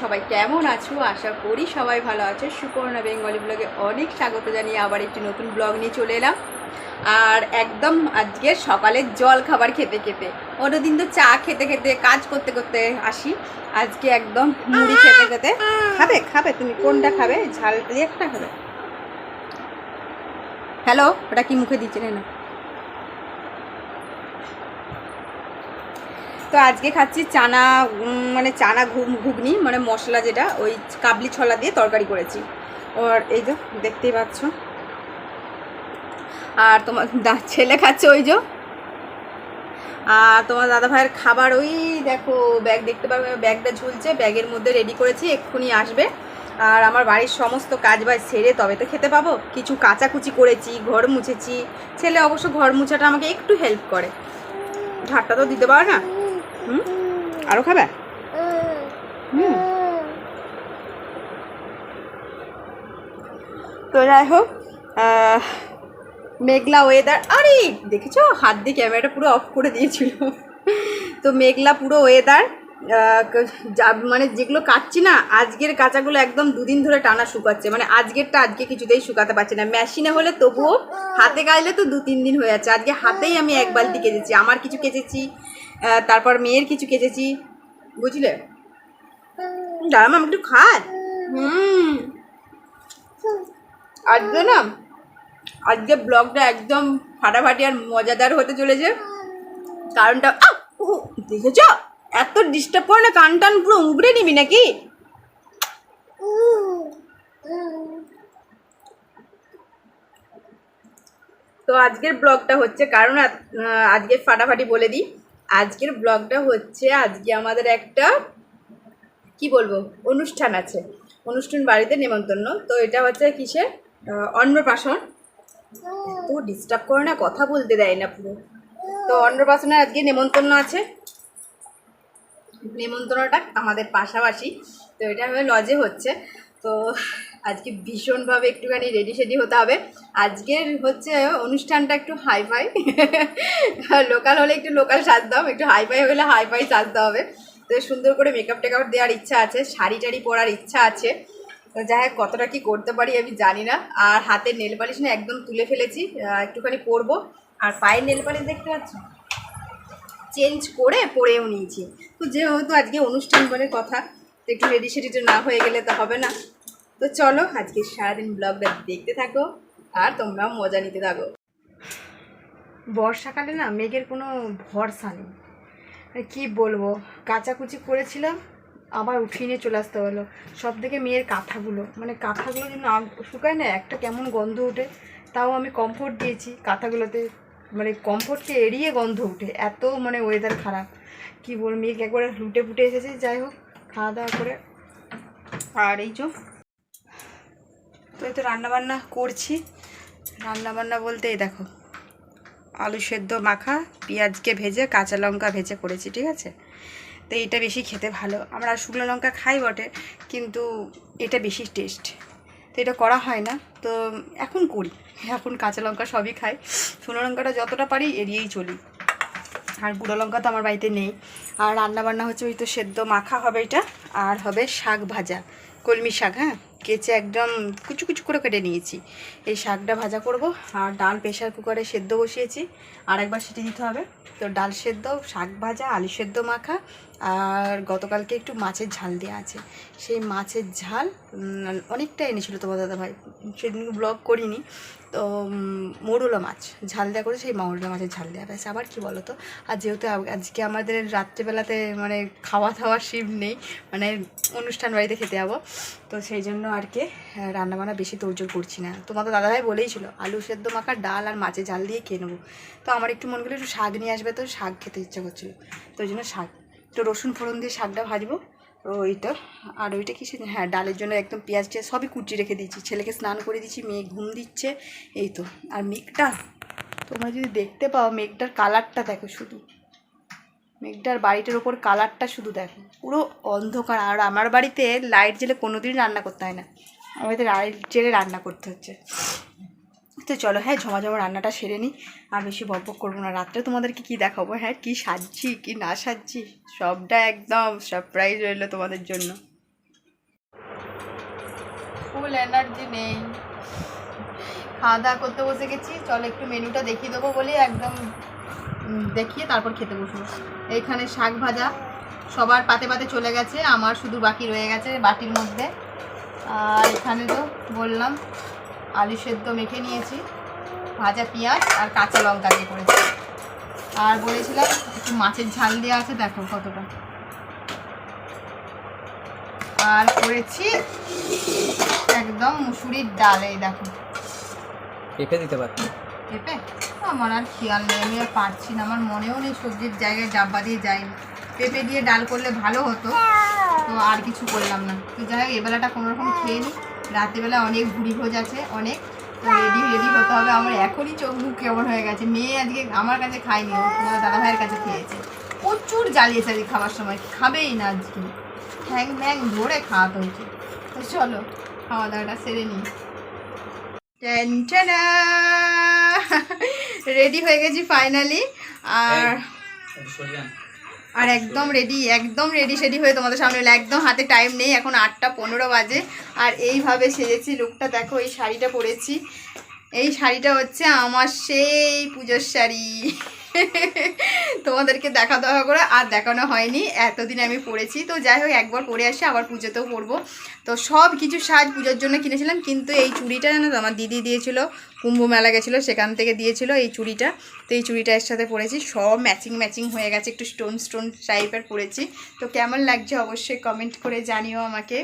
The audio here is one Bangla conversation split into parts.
সবাই কেমন আছো? আশা করি সবাই ভালো আছো। সুপর্ণা বেঙ্গলি ব্লগে অনেক স্বাগত জানিয়ে আবার একটি নতুন ব্লগ নিয়ে চলে এলাম। আর একদম আজকে সকালের জল খাবার খেতে খেতে। অন্যদিন তো চা খেতে খেতে, কাজ করতে করতে আসি। আজকে একদম মুড়ি খেতে খেতে। খাবে খাবে, তুমি কোনটা খাবে? ঝাল একটা খাবে। হ্যালো, ওটা কি মুখে দিচ্ছে না? তো আজকে খাচ্ছি চানা মানে চানা ঘুগনি মানে মশলা যেটা, ওই কাবলি ছলা দিয়ে তরকারি করেছি। আর এই যে দেখতেই পাচ্ছ। আর তোমার ছেলে খাচ্ছে ওই যে। আর তোমার দাদা ভাইয়ের খাবার ওই দেখো, ব্যাগ দেখতে পাবে, ব্যাগটা ঝুলছে, ব্যাগের মধ্যে রেডি করেছি, এক্ষুনি আসবে। আর আমার বাড়ির সমস্ত কাজ বাজ সেরে তবে তো খেতে পাবো। কিছু কাচাকুচি করেছি, ঘর মুছেছি। ছেলে অবশ্য ঘর মুছাটা আমাকে একটু হেল্প করে। ঝাড়টা তো দিতে পারো না? হুম? আরও খাবে? তো যাই হোক মেঘলা ওয়েদার আরে, দেখেছ? হাত দিয়ে ক্যামেরাটা পুরো অফ করে দিয়েছিল। তো মেঘলা পুরো ওয়েদার মানে যেগুলো কাটছি না, আজকের কাঁচাগুলো একদম দুদিন ধরে টানা শুকাচ্ছে। মানে আজকেরটা আজকে কিছুতেই শুকাতে পারছি না। মেশিনে হলে তবুও, হাতে গাইলে তো দু তিন দিন হয়ে যাচ্ছে। আজকে হাতেই আমি এক বালতি কেচেছি। আমার কিছু কেচেছি তারপর মেয়ের কিছু কেচেছি, বুঝলে? দাঁড়াম আমি একটু খাই হুম। আজকে না, আজকে ব্লগটা একদম ফাটাফাটি আর মজাদার হতে চলেছে। কারণটা দেখেছ? এত ডিস্টার্ব করে না কান টান পুরো উগড়ে নিবি নাকি? তো আজকের ব্লগটা হচ্ছে কারণ আজ- আজকে ফাটাফাটি বলে দিই। আজকের ব্লগটা হচ্ছে আজকে আমাদের একটা কি বলব অনুষ্ঠান আছে। অনুষ্ঠান বাড়িতে নেমন্তন্ন। তো এটা হচ্ছে আহ, অন্নপ্রাশন। তো ডিস্টার্ব করে না কথা বলতে দেয় না পুরো। তো অন্নপ্রাশনের আজকে নেমন্তন্ন আছে। নেমন্তন্নটা আমাদের পাশাপাশি। তো এটা লজে হচ্ছে। তো আজকে ভীষণভাবে একটুখানি রেডি সেডি হতে হবে। আজকের হচ্ছে অনুষ্ঠানটা একটু হাই ফাই লোকাল হলে একটু লোকাল সাজতাম, একটু হাই ফাই হলে হাই ফাই সাজতে হবে। তো সুন্দর করে মেকআপ টেকআপ দেওয়ার ইচ্ছা আছে, শাড়ি টাড়ি পরার ইচ্ছা আছে। তো যাই হোক, কতটা কি করতে পারি আমি জানি না। আর হাতের নেল পালিশ না একদম তুলে ফেলেছি একটুখানি পরবো। আর পায়ের নেল পালিশ দেখতে পাচ্ছ? চেঞ্জ করে পরেও নিয়েছি। তো যেহেতু আজকে অনুষ্ঠান বলে কথা একটু রেডি সেডি তো না হয়ে গেলে তো হবে না। তো চলো আজকে সারাদিন ব্লগটা দেখতে থাকো আর তোমরাও মজা নিতে থাকো। বর্ষাকালে না মেঘের কোনো ভরসা নেই। কি বলব? কাচাকুচি করেছিলাম, আবার উঠিয়ে নিয়ে চলে আসতে হলো। সব থেকে মেয়ের কাঁথাগুলো। মানে কাঁথাগুলো যেন শুকায় না, একটা কেমন গন্ধ ওঠে। তাও আমি কমফোর্ট দিয়েছি কাঁথাগুলোতে। মানে কমফোর্টকে এড়িয়ে গন্ধ উঠে এত মানে ওয়েদার খারাপ। কি বল মেঘ একবারে লুটে ফুটে এসেছে, যাই হোক, খাওয়া দাওয়া করে। আর এই যে তো এই তো রান্নাবান্না করছি রান্নাবান্না বলতে এই দেখো, আলু সেদ্ধ মাখা, পেঁয়াজকে ভেজে, কাঁচা লঙ্কা ভেজে করেছি, ঠিক আছে? তো এটা বেশি খেতে ভালো। আমরা শুকনো লঙ্কা খাই বটে, কিন্তু এটা বেশি টেস্ট তো এটা করা হয় না। তো এখন করি। এখন কাঁচা লঙ্কা সবই খাই। শুকনো লঙ্কাটা যতটা পারি এড়িয়েই চলি। আর গুঁড়ো লঙ্কা তো আমার বাড়িতে নেই। আর রান্না বান্না হচ্ছে ওই তো সেদ্ধ মাখা হবে এটা, আর হবে শাক ভাজা, কলমি শাক হ্যাঁ? কেচে একদম কুচু কুচু করে কেটে নিয়েছি। এই শাকটা ভাজা করব, আর ডাল প্রেশার কুকারে সেদ্ধ বসিয়েছি, আর একবার সেটি দিতে হবে। তো ডাল সেদ্ধ, শাক ভাজা, আলু সেদ্ধ মাখা আর গতকালকে একটু মাছের ঝাল দেওয়া আছে। সেই মাছের ঝাল অনেকটা এনেছিল তোমার দাদা ভাই সেদিন ব্লগ করিনি, তো মৌরলা মাছ, ঝাল দেওয়া করে সেই মৌরলা মাছের ঝাল দেওয়া ব্যাস আবার কি বলো তো আর যেহেতু আজকে আমাদের রাত্রেবেলাতে মানে খাওয়া দাওয়ার শিব নেই মানে অনুষ্ঠান বাড়িতে খেতে যাব, তো সেই জন্য আর কি রান্নাবান্না বেশি তোড়জোড় করছি না। তোমাদের দাদাভাই বলেই ছিল আলু সেদ্ধ মাখা ডাল আর মাছের ঝাল দিয়ে খেয়ে নেব। তো আমার একটু মন একটু শাক নিয়ে আসবে, তো শাক খেতে ইচ্ছা করছিল। তো ওই জন্য শাক একটু রসুন ফোড়ন দিয়ে শাকটা ভাজবো। ওইটা আর ওইটা কি হ্যাঁ ডালের জন্য একদম পেঁয়াজ টিয়াজ সবই কুচি রেখে দিয়েছি। ছেলেকে স্নান করে দিচ্ছি মেয়ে ঘুম দিচ্ছে। এই তো। আর মেঘটা, তোমরা যদি দেখতে পাও, মেঘটার কালারটা দেখো শুধু। মেঘটার বাড়িটার ওপর কালারটা শুধু দেখো। পুরো অন্ধকার। আর আমার বাড়িতে লাইট জেলে কোনোদিন রান্না করতে হয় না। বাড়িতে লাইট জেলে রান্না করতে হচ্ছে। তো চলো হ্যাঁ ঝমা ঝমা রান্নাটা সেরে নিই। আর বেশি বকবক করব না। রাত্রে তোমাদেরকে কি দেখাবো? হ্যাঁ কি সাজছি, কি না সাজছি, সবটা একদম সারপ্রাইজ রইল তোমাদের জন্য। ফুল এনার্জি নেই। খাওয়া দাওয়া করতে বসে গেছি। চলো, একটু মেনুটা দেখিয়ে দেবো বলে একদম দেখিয়ে তারপর খেতে বসবো। এইখানে শাক ভাজা সবার পাতে পাতে চলে গেছে। আমার শুধু বাকি রয়ে গেছে বাটির মধ্যে। আর এখানে তো বললাম আলু সেদ্ধ মেখে নিয়েছি ভাজা পেঁয়াজ আর কাঁচা লঙ্কা দিয়ে করেছি। আর বলেছিলাম একটু মাছের ঝাল দেওয়া আছে দেখো কতটা। আর করেছি একদম মুসুরির ডাল এই দেখো। পেঁপে দিতে পারতো? পেঁপে আমার আর খেয়াল নেই আমি আর পারছি না আমার মনেও নেই সবজির জায়গায় ডাব্বা দিয়ে যাইনি পেঁপে দিয়ে ডাল করলে ভালো হতো তো আর কিছু করলাম না। তো যাই হোক এবেলাটা কোনোরকম খেয়ে নিই রাত্রিবেলা অনেক ভুড়ি ভোজ আছে, অনেক। রেডি রেডি হতে হবে। আমার এখনই চোখ মুখ কেমন হয়ে গেছে। মেয়ে আজকে আমার কাছে খায়নি দাদা ভাইয়ের কাছে খেয়েছে। প্রচুর জ্বালিয়েছে আজকে খাবার সময়। খাবেই না আজকে। ঠ্যাং ম্যাং ধরে খাওয়াতে হয়েছে তো চলো খাওয়া দাওয়াটা সেরে নিই। রেডি হয়ে গেছি ফাইনালি আর আর একদম রেডি একদম রেডি সেডি হয়ে তোমাদের সামনে এলো। একদম হাতে টাইম নেই এখন আটটা পনেরো বাজে। আর এইভাবে সেজেছি লুকটা দেখো এই শাড়িটা পরেছি। এই শাড়িটা হচ্ছে আমার সেই পুজোর শাড়ি। তোমাদেরকে দেখা দেওয়া করে আর দেখানো হয়নি, এতদিন আমি পরেছি তো যাই হোক, একবার পরে আসি, আবার পুজোতেও পরবো তো সব কিছু সাজ পুজোর জন্য কিনেছিলাম, কিন্তু এই চুড়িটা জানো তো আমার দিদি দিয়েছিল, কুম্ভ মেলা গেছিল, সেখান থেকে দিয়েছিল এই চুড়িটা। তো এই চুড়িটা এর সাথে পরেছি সব ম্যাচিং ম্যাচিং হয়ে গেছে, একটু স্টোন স্টোন টাইপের পরেছি তো কেমন লাগছে অবশ্যই কমেন্ট করে জানিও আমাকে।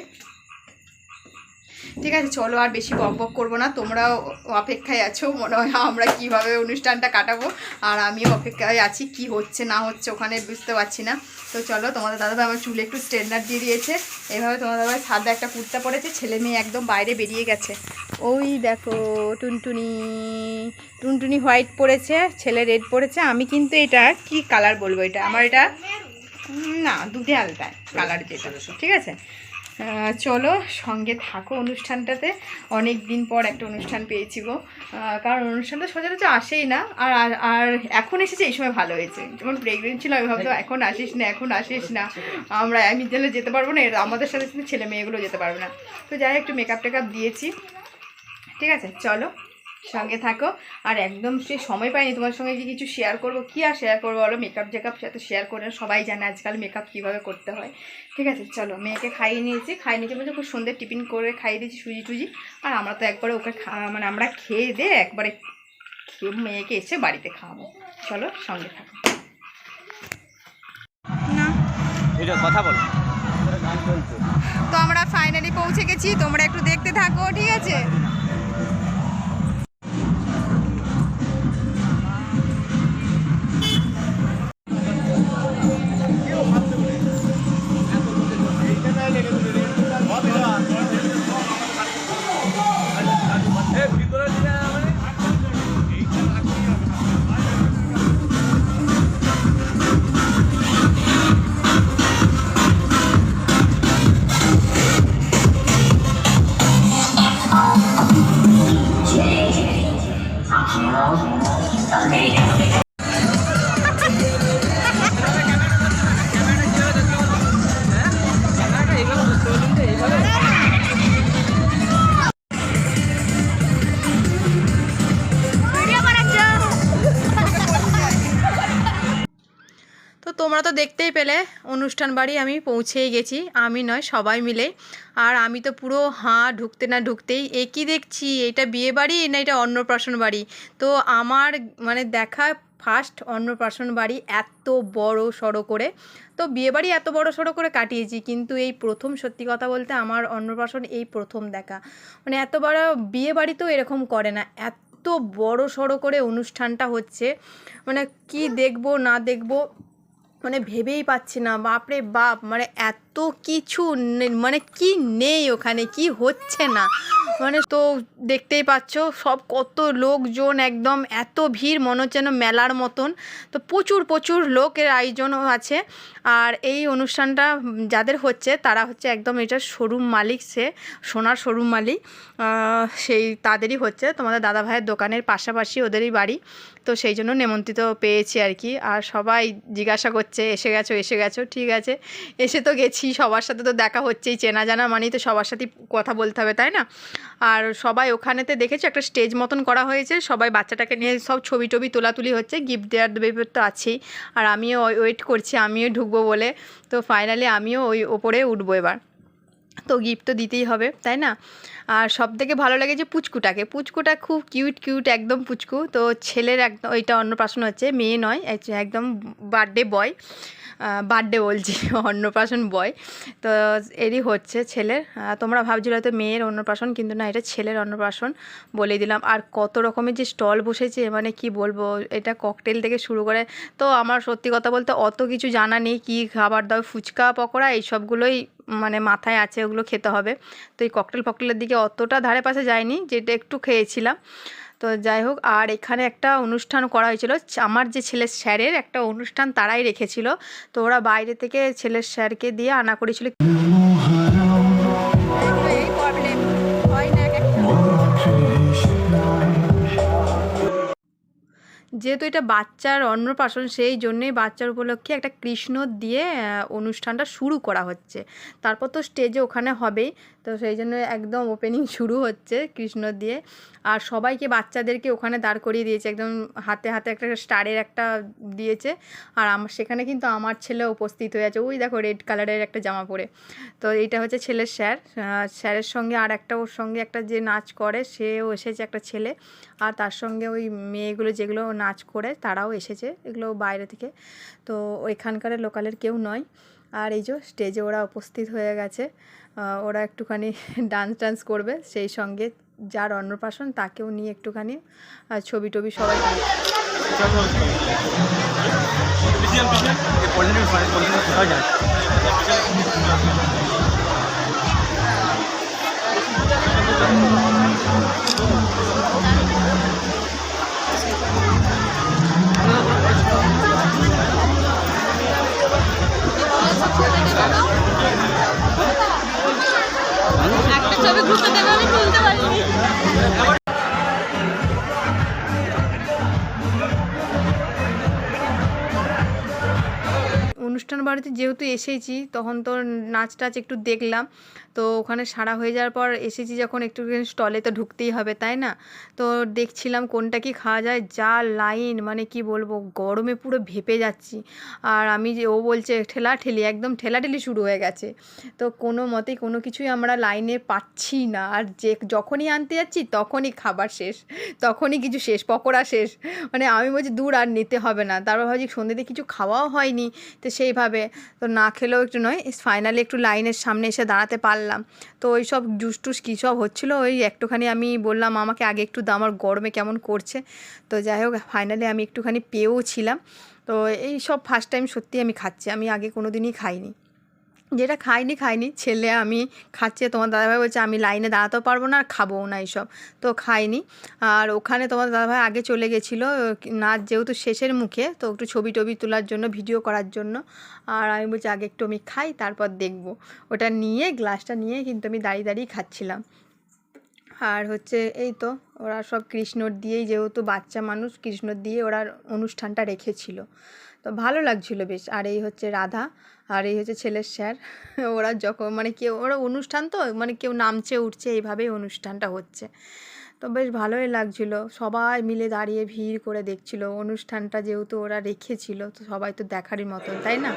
ঠিক আছে, চলো আর বেশি বক বক করব না। তোমরাও অপেক্ষায় আছো, মনে হয় আমরা কীভাবে অনুষ্ঠানটা কাটাবো। আর আমিও অপেক্ষায় আছি, কি হচ্ছে, না হচ্ছে, ওখানে বুঝতে পারছি না। তো চলো, তোমাদের দাদাভাই আমার চুলে একটু স্ট্যান্ডার্ড দিয়ে দিয়েছে। এইভাবে তোমাদের দাদাভাই সাদা একটা কুর্তা পরেছে, ছেলে মেয়ে একদম বাইরে বেরিয়ে গেছে। ওই দেখো, টুনটুনি টুনটুনি হোয়াইট পরেছে, ছেলে রেড পরেছে। আমি কিন্তু এটা, কি কালার বলব এটা? আমার এটা, না, দুধে আলতা কালার যেটা, ঠিক আছে? চলো সঙ্গে থাকো অনুষ্ঠানটাতে। অনেক দিন পর একটা অনুষ্ঠান পেয়েছি গো। কারণ অনুষ্ঠানটা সচরাচর আসেই না। আর, আর- এখন এসেছে, এই সময় ভালো হয়েছে। যেমন প্রেগনেন্ট ছিল, আমি ভাবতো এখন আসিস না, এখন আসিস না। আমরা আমি গেলে যেতে পারব না আমাদের সাথে ছেলে মেয়েগুলো যেতে পারবে না। তো যাই একটু মেকআপ টেকআপ দিয়েছি। ঠিক আছে, চলো। সঙ্গে থাকো। আর একদম সে সময় পাইনি তোমার সঙ্গে যে কিছু শেয়ার করব। কি আর শেয়ার করব বলো? মেকআপ টেকআপ সাথে শেয়ার করে সবাই জানে আজকাল মেকআপ কীভাবে করতে হয়। ঠিক আছে চলো মেয়েকে খাইয়ে নিয়েছি। খাইয়ে নিয়েছি বলতে খুব সুন্দর টিফিন করে খাইয়ে দিয়েছি সুজি টুজি। আর আমরা তো একবারে ওকে মানে আমরা খেয়ে দিয়ে একবারে খেয়ে মেয়েকে এসে বাড়িতে খাওয়াবো। চলো সঙ্গে থাকো। না। ভিডিও কথা বল। তো আমরা ফাইনালি পৌঁছে গেছি। তোমরা একটু দেখতে থাকো ঠিক আছে? তো দেখতেই পেলে অনুষ্ঠান বাড়ি আমি পৌঁছেই গেছি, আমি নয়, সবাই মিলে। আর আমি তো পুরো হাঁ ঢুকতে না ঢুকতেই, এ কী দেখছি? এটা বিয়ে বাড়ি না এটা অন্নপ্রাশন বাড়ি? তো আমার মানে দেখা ফার্স্ট অন্নপ্রাশন বাড়ি এত বড় সড়ো করে। তো বিয়ে বাড়ি এত বড় সড়ো করে কাটিয়েছি, কিন্তু এই প্রথম সত্যি কথা বলতে আমার অন্নপ্রাশন এই প্রথম দেখা। মানে এত বড় বিয়ে তো এরকম করে না, এত বড় সড়ো করে অনুষ্ঠানটা হচ্ছে। মানে কি দেখব না দেখব মানে ভেবেই পাচ্ছি না। বাপরে বাপ মানে এত কিছু মানে কি নেই ওখানে, কি হচ্ছে না? মানে তো দেখতেই পাচ্ছ, সব কত লোকজন একদম এত ভিড়, মনে হচ্ছে মেলার মতন। তো প্রচুর প্রচুর লোকের আয়োজনও আছে। আর এই অনুষ্ঠানটা যাদের হচ্ছে, তারা হচ্ছে একদম এটার শোরুম মালিক সে, সোনার শোরুম মালিক। সেই তাদেরই হচ্ছে, তোমাদের দাদা ভাইয়ের দোকানের পাশাপাশি ওদেরই বাড়ি। তো সেই জন্য নেমন্ত্রিত পেয়েছি আর কি। আর সবাই জিজ্ঞাসা করছে, এসে গেছো এসে গেছো? ঠিক আছে। এসে তো গেছি, সবার সাথে তো দেখা হচ্ছেই, চেনা জানা মানেই তো সবার সাথেই কথা বলতে হবে, তাই না? আর সবাই ওখানেতে দেখেছি একটা স্টেজ মতন করা হয়েছে। সবাই বাচ্চাটাকে নিয়ে সব ছবি টবি তোলাতুলি হচ্ছে গিফট দেওয়ার ব্যাপার তো আছেই। আর আমিও ওয়েট করছি, আমিও ঢুকবো বলে। তো ফাইনালি আমিও ওই ওপরে উঠবো এবার। তো গিফট তো দিতেই হবে, তাই না? আর সব থেকে ভালো লাগে যে পুচকুটাকে। পুচকুটা খুব কিউট কিউট একদম পুচকু। তো ছেলের একদম, ওইটা অন্নপ্রাশন হচ্ছে, মেয়ে নয়, একদম বার্থডে বয় বার্থডে বলছি, অন্নপ্রাশন বয়। তো এরই হচ্ছে ছেলের। তোমরা ভাবছিলে হয়তো মেয়ের অন্নপ্রাশন, কিন্তু না, এটা ছেলের অন্নপ্রাশন বলে দিলাম। আর কত রকমের যে স্টল বসেছে মানে কি বলব, এটা ককটেল থেকে শুরু করে, তো আমার সত্যি কথা বলতে অত কিছু জানা নেই, কী খাবার দাবার ফুচকা, পকোড়া এইসবগুলোই মানে মাথায় আছে, ওগুলো খেতে হবে। তো এই ককটেল ফকটেলের দিকে অতটা ধারে পাশে যায়নি যেটা একটু খেয়েছিলাম। তো যাই হোক, আর এখানে একটা অনুষ্ঠান করা হয়েছিল। আমার যে ছেলের স্যারের একটা অনুষ্ঠান তারাই রেখেছিল। তো ওরা বাইরে থেকে ছেলের স্যারকে দিয়ে আনা করেছিল। যেহেতু এটা বাচ্চার অন্নপ্রাশন, সেই জন্যেই বাচ্চার উপলক্ষে একটা কৃষ্ণ দিয়ে অনুষ্ঠানটা শুরু করা হচ্ছে। তারপর তো স্টেজে ওখানে হবেই। তো সেই জন্য একদম ওপেনিং শুরু হচ্ছে কৃষ্ণ দিয়ে। আর সবাইকে বাচ্চাদেরকে ওখানে দাঁড় করিয়ে দিয়েছে, একদম হাতে হাতে একটা স্টারের একটা দিয়েছে। আর আমার, সেখানে কিন্তু আমার ছেলে উপস্থিত হয়ে আছে। ওই দেখো রেড কালারের একটা জামা পরে। তো এইটা হচ্ছে ছেলের স্যার। স্যারের সঙ্গে আর একটা ওর সঙ্গে একটা যে নাচ করে, সেও এসেছে একটা ছেলে। আর তার সঙ্গে ওই মেয়েগুলো যেগুলো নাচ করে, তারাও এসেছে এগুলো বাইরে থেকে। তো ওইখানকার লোকালের কেউ নয়। আর এই যে স্টেজে ওরা উপস্থিত হয়ে গেছে। ওরা একটুখানি ডান্স টান্স করবে, সেই সঙ্গে যার অন্নপ্রাশন তাকেও নিয়ে একটুখানি ছবি টবি সবাই একটা অনুষ্ঠান বাড়িতে যেহেতু এসেছি তখন তো নাচ টাচ একটু দেখলাম। তো ওখানে সারা হয়ে যাওয়ার পর এসেছি যখন একটু স্টলে তো ঢুকতেই হবে, তাই না? তো দেখছিলাম কোনটা কি খাওয়া যায়, যা লাইন মানে কি বলব, গরমে পুরো ভেপে যাচ্ছি। আর আমি যে, ও বলছে ঠেলা ঠেলি একদম ঠেলাঠেলি শুরু হয়ে গেছে। তো কোনো মতেই কোনো কিছুই আমরা লাইনে পাচ্ছি না। আর যে, যখনই আনতে যাচ্ছি তখনই খাবার শেষ, তখনই কিছু শেষ, পকোড়া শেষ। মানে আমি বলছি, দূর আর নিতে হবে না। তারপর ভাবছি, সন্ধ্যেতে কিছু খাওয়াও হয়নি। তো সেইভাবে, তো না খেলেও একটু নয় ফাইনালি একটু লাইনের সামনে এসে দাঁড়াতে পারলাম। তো ওই সব জুস টুস কী সব হচ্ছিল? ওই একটুখানি আমি বললাম, আমাকে আগে একটু দাও, আমার গরমে কেমন করছে? তো যাই হোক ফাইনালি আমি একটুখানি পেয়েও ছিলাম। তো এই সব ফার্স্ট টাইম সত্যি আমি খাচ্ছি। আমি আগে কোনো দিনই খাইনি। যেটা খাইনি খাইনি। ছেলে আমি খাচ্ছি, তোমার দাদাভাই বলছে, আমি লাইনে দাঁড়াতেও পারব না, আর খাবোও না এইসব। তো খাইনি। আর ওখানে তোমার দাদাভাই আগে চলে গেছিল নাচ যেহেতু শেষের মুখে, তো একটু ছবি টবি তোলার জন্য, ভিডিও করার জন্য। আর আমি বলছি, আগে একটু আমি খাই, তারপর দেখব। ওটা নিয়ে, গ্লাসটা নিয়ে কিন্তু আমি দাঁড়িয়ে দাঁড়িয়ে খাচ্ছিলাম। আর হচ্ছে এই তো, ওরা সব কৃষ্ণর দিয়েই, যেহেতু বাচ্চা মানুষ, কৃষ্ণর দিয়ে ওরা অনুষ্ঠানটা রেখেছিল। তো ভালো লাগছিল বেশ। আর এই হচ্ছে রাধা, আর এই হচ্ছে ছেলের স্যার। ওরা যখন মানে কেউ, ওরা অনুষ্ঠান তো মানে কেউ নামছে, উঠছে, এইভাবেই অনুষ্ঠানটা হচ্ছে। তো বেশ ভালোই লাগছিল। সবাই মিলে দাঁড়িয়ে ভিড় করে দেখছিল। অনুষ্ঠানটা যেহেতু ওরা রেখেছিল, তো সবাই তো দেখারই মতন, তাই না?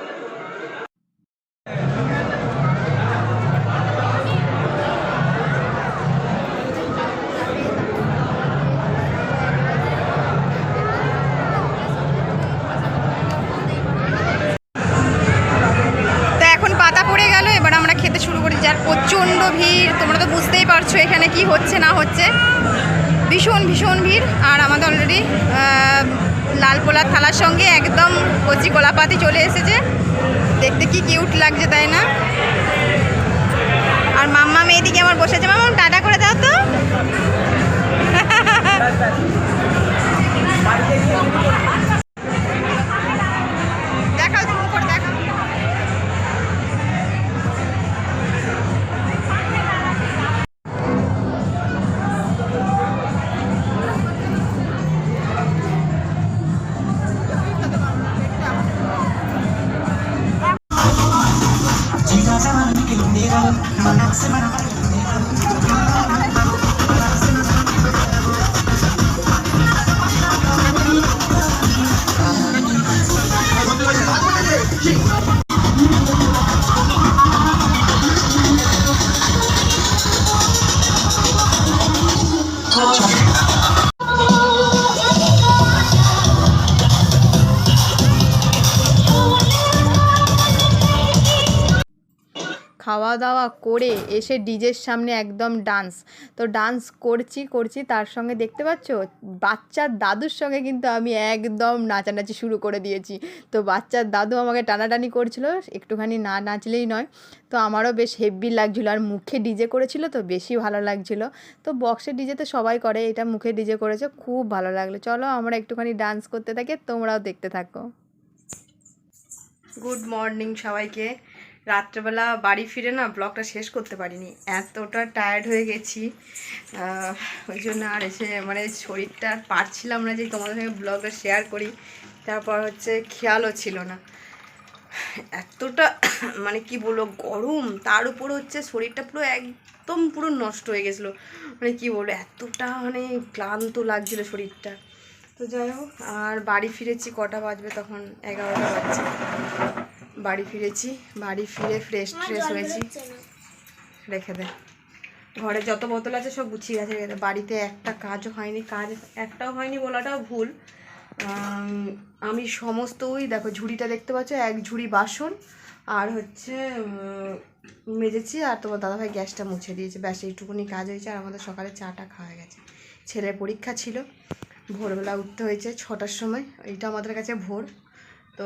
পারছ এখানে কি হচ্ছে, না হচ্ছে? ভীষণ ভীষণ ভিড়। আর আমাদের অলরেডি লাল পোলার থালার সঙ্গে একদম কচি কলাপাতি চলে এসেছে। দেখতে কি কিউট লাগছে, তাই না? আর মাম্মা মেয়েদিকে আমার বসেছে মাম্মা, টাটা করে দাও তো। খাওয়া দাওয়া করে এসে ডিজের সামনে একদম ডান্স তো ডান্স করছি করছি, তার সঙ্গে দেখতে পাচ্ছ? বাচ্চার দাদুর সঙ্গে কিন্তু আমি একদম নাচানাচি শুরু করে দিয়েছি। তো বাচ্চার দাদু আমাকে টানাটানি করছিল, একটুখানি না নাচলেই নয়। তো আমারও বেশ হেভি লাগছিল আর মুখে ডিজে করেছিল তো বেশি ভালো লাগছিল। তো বক্সের ডিজে তো সবাই করে, এটা মুখে ডিজে করেছে, খুব ভালো লাগল। চলো আমরা একটুখানি ডান্স করতে থাকি, তোমরাও দেখতে থাকো। গুড মর্নিং সবাইকে। রাত্রেবেলা বাড়ি ফিরে না ব্লগটা শেষ করতে পারিনি। এতটা টায়ার্ড হয়ে গেছি। ওই জন্য আর এসে মানে শরীরটা পারছিলাম না যে তোমাদের সঙ্গে ব্লগটা শেয়ার করি। তারপর হচ্ছে খেয়ালও ছিল না। এতটা মানে কি বলব, গরম। তার উপর হচ্ছে শরীরটা পুরো একদম পুরো নষ্ট হয়ে গেছিল। মানে কি বলব, এতটা মানে ক্লান্ত লাগছিল শরীরটা। তো যাই হোক, আর বাড়ি ফিরেছি কটা বাজবে তখন? এগারোটা বাজছে। বাড়ি ফিরেছি বাড়ি ফিরে ফ্রেশ ট্রেশ হয়েছি। রেখে দে। ঘরে যত বোতল আছে সব গুছিয়ে গেছে রেখে। বাড়িতে একটা কাজও হয়নি কাজ একটাও হয়নি বলাটাও ভুল। আমি সমস্ত ওই দেখো ঝুড়িটা দেখতে পাচ্ছ এক ঝুড়ি বাসন আর হচ্ছে মেজেছি আর তোমার দাদাভাই গ্যাসটা মুছে দিয়েছে। ব্যাস এইটুকুনি কাজ হয়েছে আর আমাদের সকালে চাটা খাওয়া গেছে। ছেলের পরীক্ষা ছিল ভোরবেলা উঠতে হয়েছে ছটার সময় এইটা আমাদের কাছে ভোর। তো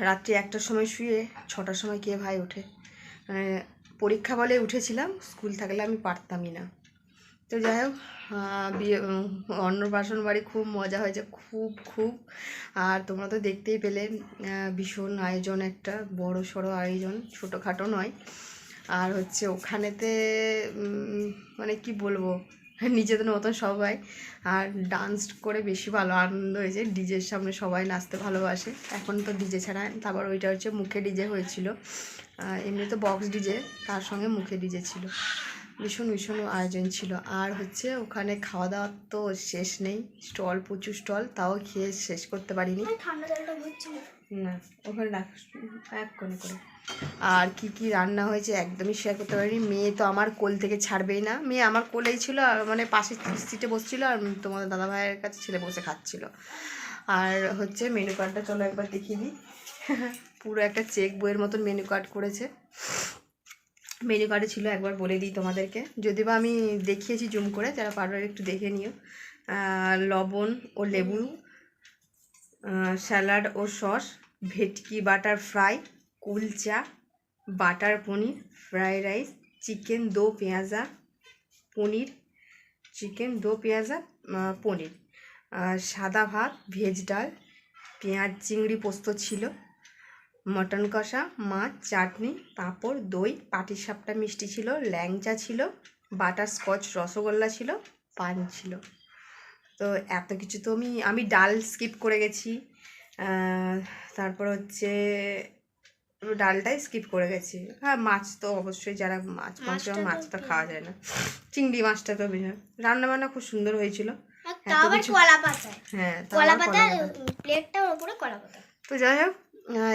রাত্রি একটার সময় শুয়ে ছটার সময় কে ভাই ওঠে? মানে পরীক্ষা বলে উঠেছিলাম, স্কুল থাকলে আমি পারতামই না। তো যাই হোক বিয়ে অন্নপ্রাশন বাড়ি খুব মজা হয়েছে, খুব খুব। আর তোমরা তো দেখতেই পেলে ভীষণ আয়োজন একটা, বড় সড়ো আয়োজন, ছোটোখাটো নয়। আর হচ্ছে ওখানেতে মানে কি বলব? নিজেদের মতন সবাই। আর ডান্স করে বেশি ভালো আনন্দ হয়েছে। ডিজের সামনে সবাই নাচতে ভালোবাসে। এখন তো ডিজে ছাড়া তারপর ওইটা হচ্ছে মুখে ডিজে হয়েছিল। এমনি তো বক্স ডিজে তার সঙ্গে মুখে ডিজে ছিল। ভীষণ ভীষণ আয়োজন ছিল। আর হচ্ছে ওখানে খাওয়া দাওয়ার তো শেষ নেই। স্টল প্রচুর স্টল। তাও খেয়ে শেষ করতে পারিনি। না। ওখানে রাখ। এক করে। আর কি কি রান্না হয়েছে একদমই শেয়ার করতে পারিনি। মেয়ে তো আমার কোল থেকে ছাড়বেই না। মেয়ে আমার কোলেই ছিল, আর মানে পাশের সিটে বসছিল, আর তোমাদের দাদা ভাইয়ের কাছে ছেলে বসে খাচ্ছিল। আর হচ্ছে মেনু কার্ডটা চলো একবার দেখিয়ে দিই। পুরো একটা চেক বইয়ের মতন মেনু কার্ড করেছে। মেনু কার্ডে ছিল, একবার বলে দিই তোমাদেরকে। যদি বা আমি দেখিয়েছি জুম করে, যারা পারবে একটু দেখে নিও। লবণ ও লেবু স্যালাড ও সস, ভেটকি butter fry kulcha butter paneer, fried rice, chicken do pyaza paneer, chicken do pyaza পনির। সাদা ভাত, ভেজ ডাল, পেঁয়াজ চিংড়ি পোস্ত ছিল, মটন কষা, মাছ, চাটনি, পাঁপড়, দই পাটিসাপটা মিষ্টি ছিল, ল্যাংচা ছিল, বাটার স্কচ, রসগোল্লা ছিল, পান ছিল। তো এত কিছু তো আমি আমি ডাল স্কিপ করে গেছি। তারপর হচ্ছে ডালটাই স্কিপ করে গেছি। হ্যাঁ মাছ তো অবশ্যই যারা মাছ মাংস মাছ তো খাওয়া যায় না। চিংড়ি মাছটা তো বেশ- রান্না বান্না খুব সুন্দর হয়েছিল। হ্যাঁ পাতা। তো যাই হোক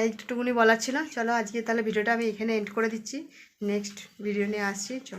একটুকুনি বলার ছিল। চলো আজকে তাহলে ভিডিওটা আমি এখানে এন্ড করে দিচ্ছি। নেক্সট ভিডিও নিয়ে আসছি। চলো।